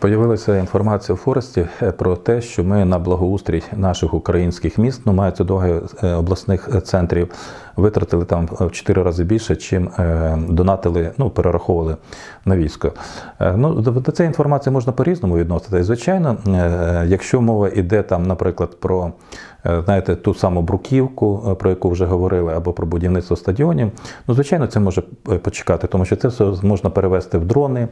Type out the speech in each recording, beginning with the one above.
Появилася інформація в Форесті е, про те, що ми на благоустрій наших українських міст, ну мається до е, обласних е, центрів, витратили там в 4 рази більше, чим е, донатили, ну перераховували на військо. Е, Ну до, цієї інформації можна по-різному відносити. І звичайно, е, якщо мова йде там, наприклад, про е, знаєте, ту саму бруківку, е, про яку вже говорили, або про будівництво стадіонів, ну звичайно, це може е, почекати, тому що це все можна перевести в дрони е,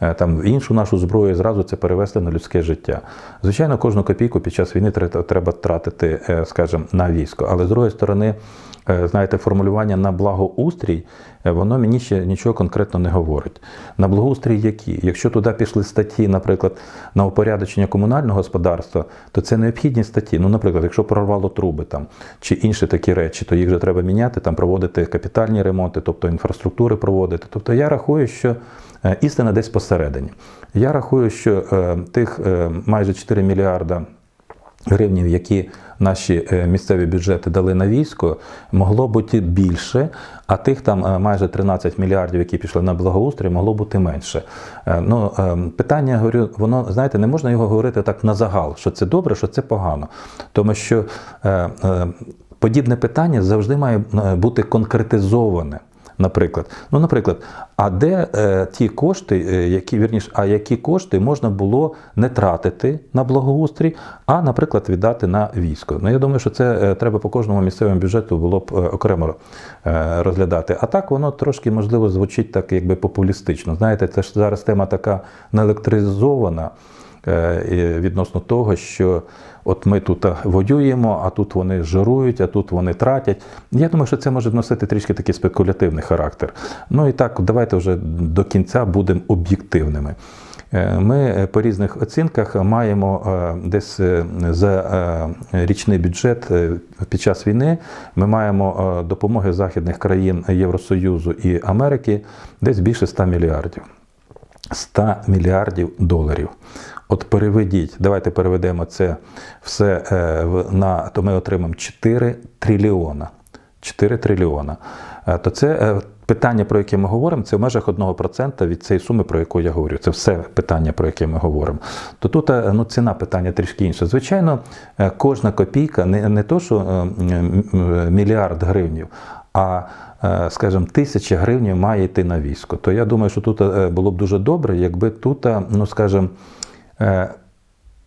там іншу нашу зброю, зразу це перевести на людське життя. Звичайно, кожну копійку під час війни треба тратити, е, скажімо, на військо. Але з другої сторони, е, знаєте, формулювання на благоустрій, е, воно мені ще нічого конкретно не говорить. На благоустрій які? Якщо туди пішли статті, наприклад, на упорядочення комунального господарства, то це необхідні статті. Ну, наприклад, якщо прорвало труби там чи інші такі речі, то їх вже треба міняти, там проводити капітальні ремонти, тобто інфраструктури проводити. Тобто я рахую, що е, істина десь посередині. Я рахую, що е, тих е, майже 4 мільярда гривнів, які наші е, місцеві бюджети дали на військо, могло бути більше, а тих там е, майже 13 мільярдів, які пішли на благоустрій, могло бути менше. Е, Ну, питання, говорю, воно, знаєте, не можна його говорити так на загал, що це добре, що це погано. Тому що подібне питання завжди має бути конкретизоване. Наприклад, ну, наприклад, а де е, ті кошти, е, які вірніш, а які кошти можна було не тратити на благоустрій, а, наприклад, віддати на військо? Ну я думаю, що це е, треба по кожному місцевому бюджету було б е, окремо розглядати. А так воно трошки можливо звучить так, якби популістично. Знаєте, це ж зараз тема така наелектризована і відносно того, що от ми тут е, воюємо, а тут вони жирують, а тут вони тратять. Я думаю, що це може носити трішки такий спекулятивний характер. Ну і так, давайте вже до кінця будемо об'єктивними. Е, Ми е, по різних оцінках маємо е, десь е, за е, річний бюджет е, під час війни. Ми маємо е, допомоги західних країн Євросоюзу і Америки десь більше 100 мільярдів. 100 мільярдів доларів. От переведіть, давайте переведемо це все е, в- на, то ми отримаємо 4 трильйона. 4 трильйона. Е, То це е, питання, про яке ми говоримо, це в межах 1% від цієї суми, про яку я говорю. Це все питання, про яке ми говоримо. То тут ну, ціна питання трішки інша. Звичайно, кожна копійка, не, не то, що мільярд гривнів, а е, скажімо, тисяча гривень має йти на військо. То я думаю, що тут е, було б дуже добре, якби тут, е, ну скажімо,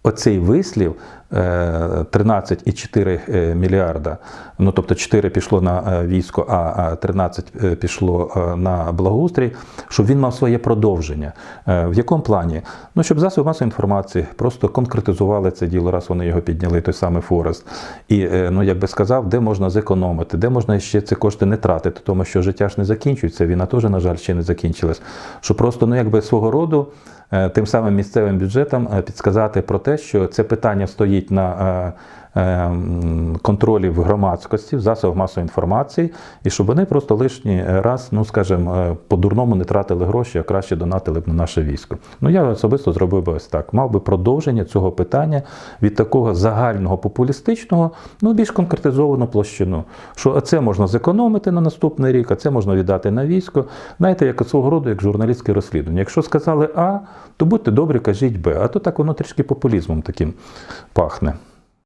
оцей вислів 13,4 е, мільярда, ну тобто 4 пішло на е, військо, а а 13 е, пішло на благоустрій, щоб він мав своє продовження. В якому плані? Ну, щоб засоби масової інформації просто конкретизували це діло, раз вони його підняли, той самий Форест. І, ну, як би сказав, де можна зекономити, де можна ще ці кошти не тратити, тому що життя ж не закінчується, війна теж, на жаль, ще не закінчилась. Що просто, ну, якби свого роду. Тим самим місцевим бюджетам е, підсказати про те, що це питання стоїть на е, е, м, контролі в громадськості, в засобах масової інформації, і щоб вони просто лишній раз, ну скажімо, е, по-дурному не тратили гроші, а краще донатили б на наше військо. Ну я особисто зробив би ось так. Мав би продовження цього питання від такого загального популістичного, ну більш конкретизовану площину. Що це можна зекономити на наступний рік, а це можна віддати на військо. Знаєте, як свого роду, як журналістське розслідування. Якщо сказали А, то будьте добрі, кажіть Б. А то так воно трішки популізмом таким пахне.